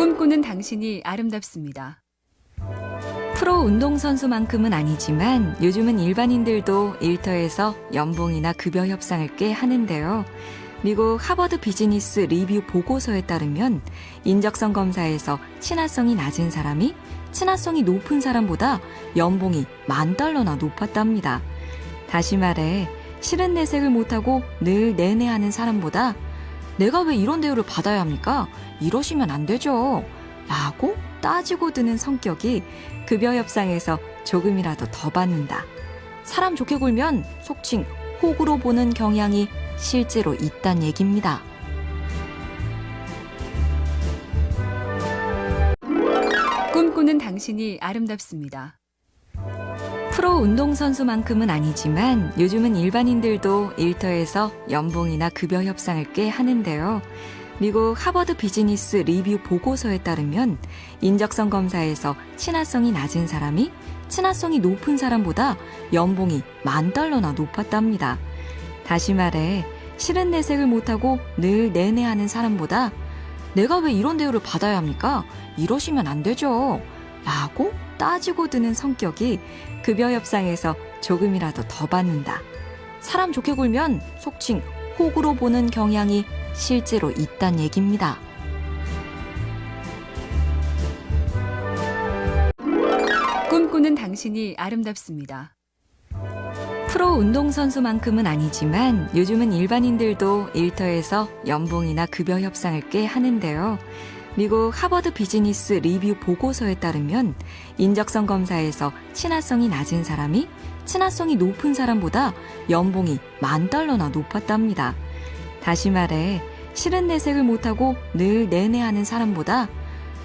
꿈꾸는 당신이 아름답습니다. 프로 운동선수만큼은 아니지만 요즘은 일반인들도 일터에서 연봉이나 급여 협상을 꽤 하는데요. 미국 하버드 비즈니스 리뷰 보고서에 따르면 인적성 검사에서 친화성이 낮은 사람이 친화성이 높은 사람보다 연봉이 만 달러나 높았답니다. 다시 말해, 실은 내색을 못하고 늘 내내 하는 사람보다 내가 왜 이런 대우를 받아야 합니까? 이러시면 안 되죠. 라고 따지고 드는 성격이 급여 협상에서 조금이라도 더 받는다. 사람 좋게 굴면 속칭 호구로 보는 경향이 실제로 있단 얘기입니다. 꿈꾸는 당신이 아름답습니다. 프로 운동선수만큼은 아니지만 요즘은 일반인들도 일터에서 연봉이나 급여 협상을 꽤 하는데요. 미국 하버드 비즈니스 리뷰 보고서에 따르면 인적성 검사에서 친화성이 낮은 사람이 친화성이 높은 사람보다 연봉이 만 달러나 높았답니다. 다시 말해, 실은 내색을 못하고 늘 내내 하는 사람보다 내가 왜 이런 대우를 받아야 합니까? 이러시면 안 되죠. 라고 따지고 드는 성격이 급여 협상에서 조금이라도 더 받는다. 사람 좋게 굴면 속칭 호구로 보는 경향이 실제로 있단 얘기입니다. 꿈꾸는 당신이 아름답습니다. 프로 운동선수만큼은 아니지만 요즘은 일반인들도 일터에서 연봉이나 급여 협상을 꽤 하는데요. 미국 하버드 비즈니스 리뷰 보고서에 따르면 인적성 검사에서 친화성이 낮은 사람이 친화성이 높은 사람보다 연봉이 만 달러나 높았답니다. 다시 말해, 실은 내색을 못하고 늘 내내 하는 사람보다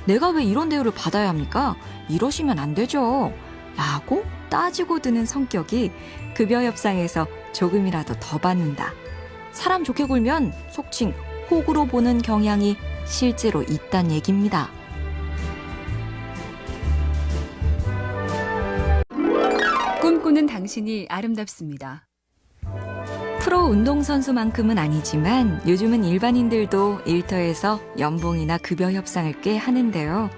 내가 왜 이런 대우를 받아야 합니까? 이러시면 안 되죠. 라고 따지고 드는 성격이 급여 협상에서 조금이라도 더 받는다. 사람 좋게 굴면 속칭 호구로 보는 경향이 실제로 있단 얘기입니다. 꿈꾸는 당신이 아름답습니다. 프로 운동선수만큼은 아니지만 요즘은 일반인들도 일터에서 연봉이나 급여 협상을 꽤 하는데요.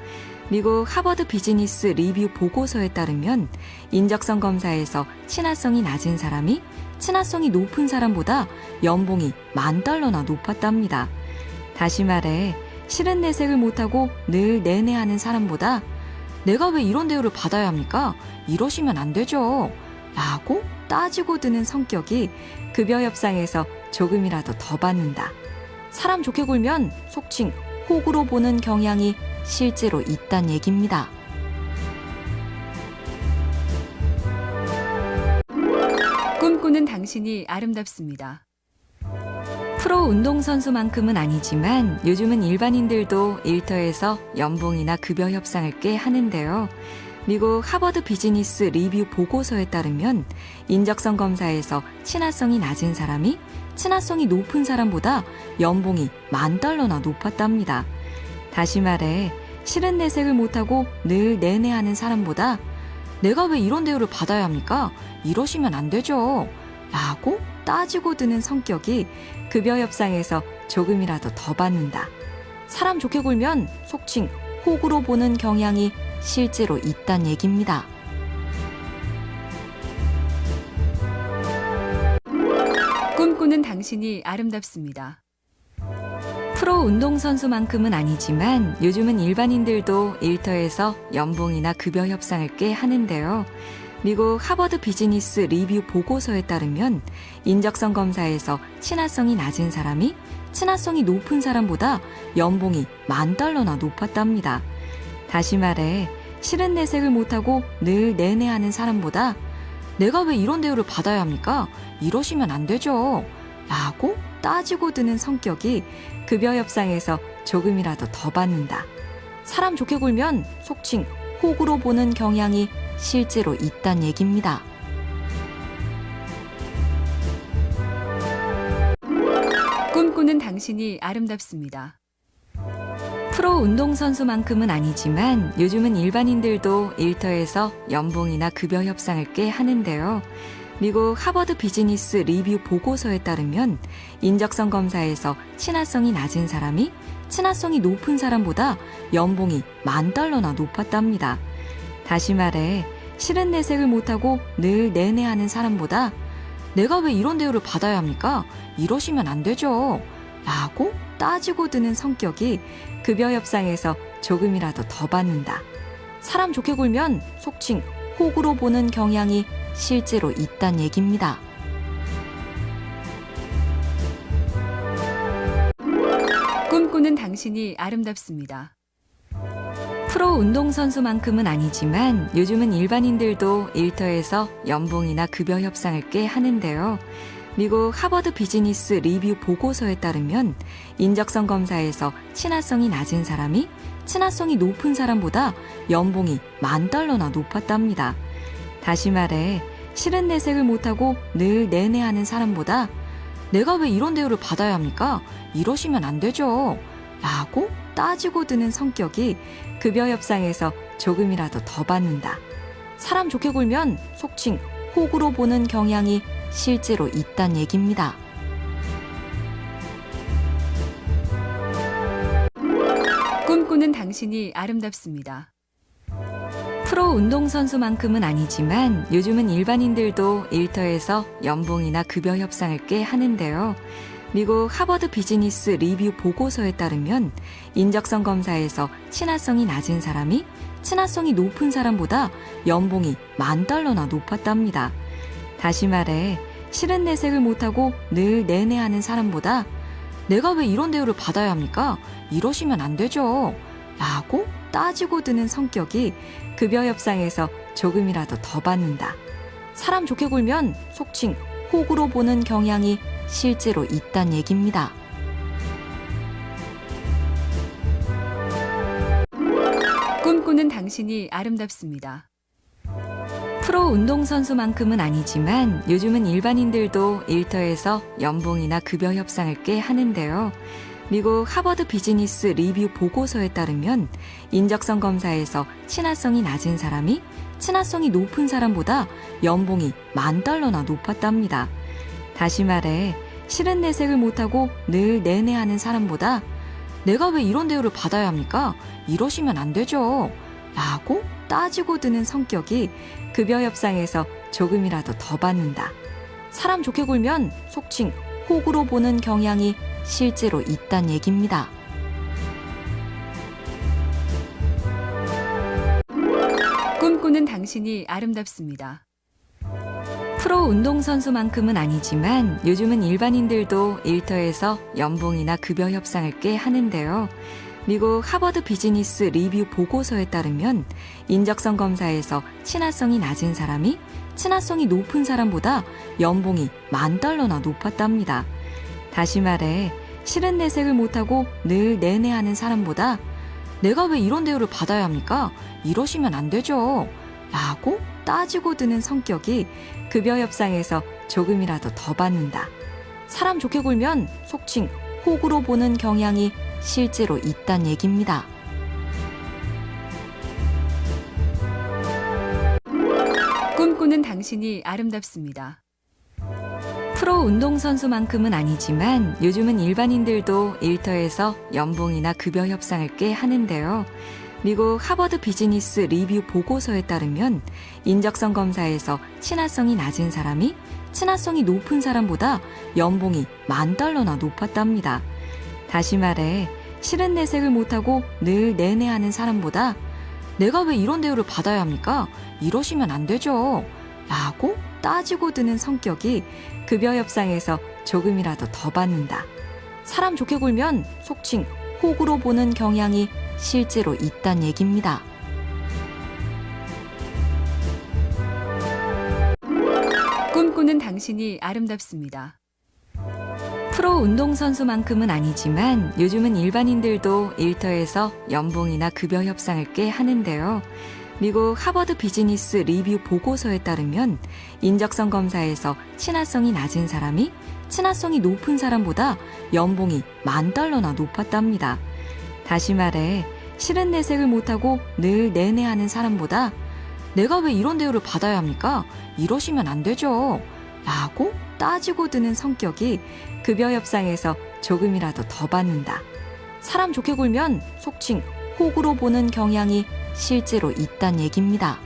미국 하버드 비즈니스 리뷰 보고서에 따르면 인적성 검사에서 친화성이 낮은 사람이 친화성이 높은 사람보다 연봉이 만 달러나 높았답니다. 다시 말해, 실은 내색을 못하고 늘 내내 하는 사람보다 내가 왜 이런 대우를 받아야 합니까? 이러시면 안 되죠. 라고 따지고 드는 성격이 급여 협상에서 조금이라도 더 받는다. 사람 좋게 굴면 속칭 호구로 보는 경향이 실제로 있단 얘기입니다. 꿈꾸는 당신이 아름답습니다. 프로 운동선수만큼은 아니지만 요즘은 일반인들도 일터에서 연봉이나 급여 협상을 꽤 하는데요. 미국 하버드 비즈니스 리뷰 보고서에 따르면 인적성 검사에서 친화성이 낮은 사람이 친화성이 높은 사람보다 연봉이 만 달러나 높았답니다. 다시 말해, 실은 내색을 못하고 늘 내내 하는 사람보다 내가 왜 이런 대우를 받아야 합니까? 이러시면 안 되죠. 라고 따지고 드는 성격이 급여 협상에서 조금이라도 더 받는다. 사람 좋게 굴면 속칭 호구로 보는 경향이 실제로 있단 얘기입니다. 꿈꾸는 당신이 아름답습니다. 프로 운동선수만큼은 아니지만 요즘은 일반인들도 일터에서 연봉이나 급여 협상을 꽤 하는데요. 미국 하버드 비즈니스 리뷰 보고서에 따르면 인적성 검사에서 친화성이 낮은 사람이 친화성이 높은 사람보다 연봉이 만 달러나 높았답니다. 다시 말해, 실은 내색을 못하고 늘 내내 하는 사람보다 내가 왜 이런 대우를 받아야 합니까? 이러시면 안 되죠. 라고 따지고 드는 성격이 급여 협상에서 조금이라도 더 받는다. 사람 좋게 굴면 속칭 호구로 보는 경향이 실제로 있단 얘기입니다. 꿈꾸는 당신이 아름답습니다. 프로 운동선수만큼은 아니지만 요즘은 일반인들도 일터에서 연봉이나 급여 협상을 꽤 하는데요. 미국 하버드 비즈니스 리뷰 보고서에 따르면 인적성 검사에서 친화성이 낮은 사람이 친화성이 높은 사람보다 연봉이 만 달러나 높았답니다. 다시 말해, 실은 내색을 못하고 늘 내내 하는 사람보다 내가 왜 이런 대우를 받아야 합니까? 이러시면 안 되죠. 라고 따지고 드는 성격이 급여 협상에서 조금이라도 더 받는다. 사람 좋게 굴면 속칭 호구로 보는 경향이 실제로 있단 얘기입니다. 꿈꾸는 당신이 아름답습니다. 프로 운동선수만큼은 아니지만 요즘은 일반인들도 일터에서 연봉이나 급여 협상을 꽤 하는데요. 미국 하버드 비즈니스 리뷰 보고서에 따르면 인적성 검사에서 친화성이 낮은 사람이 친화성이 높은 사람보다 연봉이 만 달러나 높았답니다. 다시 말해, 실은 내색을 못하고 늘 내내 하는 사람보다 내가 왜 이런 대우를 받아야 합니까? 이러시면 안 되죠. 라고 따지고 드는 성격이 급여 협상에서 조금이라도 더 받는다. 사람 좋게 굴면 속칭 호구로 보는 경향이 실제로 있단 얘기입니다. 꿈꾸는 당신이 아름답습니다. 프로 운동선수만큼은 아니지만 요즘은 일반인들도 일터에서 연봉이나 급여 협상을 꽤 하는데요. 미국 하버드 비즈니스 리뷰 보고서에 따르면 인적성 검사에서 친화성이 낮은 사람이 친화성이 높은 사람보다 연봉이 만 달러나 높았답니다. 다시 말해, 실은 내색을 못하고 늘 내내 하는 사람보다 내가 왜 이런 대우를 받아야 합니까? 이러시면 안 되죠. 라고 따지고 드는 성격이 급여 협상에서 조금이라도 더 받는다. 사람 좋게 굴면 속칭 호구로 보는 경향이 실제로 있단 얘기입니다. 꿈꾸는 당신이 아름답습니다. 프로 운동선수만큼은 아니지만 요즘은 일반인들도 일터에서 연봉이나 급여 협상을 꽤 하는데요. 미국 하버드 비즈니스 리뷰 보고서에 따르면 인적성 검사에서 친화성이 낮은 사람이 친화성이 높은 사람보다 연봉이 만 달러나 높았답니다. 다시 말해, 실은 내색을 못하고 늘 내내 하는 사람보다 내가 왜 이런 대우를 받아야 합니까? 이러시면 안 되죠. 라고 따지고 드는 성격이 급여 협상에서 조금이라도 더 받는다. 사람 좋게 굴면 속칭 호구로 보는 경향이 실제로 있단 얘기입니다. 꿈꾸는 당신이 아름답습니다. 프로 운동선수만큼은 아니지만 요즘은 일반인들도 일터에서 연봉이나 급여 협상을 꽤 하는데요. 미국 하버드 비즈니스 리뷰 보고서에 따르면 인적성 검사에서 친화성이 낮은 사람이 친화성이 높은 사람보다 연봉이 만 달러나 높았답니다. 다시 말해, 실은 내색을 못하고 늘 내내 하는 사람보다 내가 왜 이런 대우를 받아야 합니까? 이러시면 안 되죠. 라고 따지고 드는 성격이 급여 협상에서 조금이라도 더 받는다. 사람 좋게 굴면 속칭 호구로 보는 경향이 실제로 있단 얘기입니다. 꿈꾸는 당신이 아름답습니다. 프로 운동선수만큼은 아니지만 요즘은 일반인들도 일터에서 연봉이나 급여 협상을 꽤 하는데요. 미국 하버드 비즈니스 리뷰 보고서에 따르면 인적성 검사에서 친화성이 낮은 사람이 친화성이 높은 사람보다 연봉이 만 달러나 높았답니다. 다시 말해, 실은 내색을 못하고 늘 내내 하는 사람보다 내가 왜 이런 대우를 받아야 합니까? 이러시면 안 되죠. 라고 따지고 드는 성격이 급여 협상에서 조금이라도 더 받는다. 사람 좋게 굴면 속칭 호구로 보는 경향이 실제로 있단 얘기입니다. 꿈꾸는 당신이 아름답습니다. 프로 운동선수만큼은 아니지만 요즘은 일반인들도 일터에서 연봉이나 급여 협상을 꽤 하는데요. 미국 하버드 비즈니스 리뷰 보고서에 따르면 인적성 검사에서 친화성이 낮은 사람이 친화성이 높은 사람보다 연봉이 만 달러나 높았답니다. 다시 말해, 실은 내색을 못하고 늘 내내 하는 사람보다 내가 왜 이런 대우를 받아야 합니까? 이러시면 안 되죠. 라고 따지고 드는 성격이 급여 협상에서 조금이라도 더 받는다. 사람 좋게 굴면 속칭 혹으로 보는 경향이 실제로 있단 얘기입니다.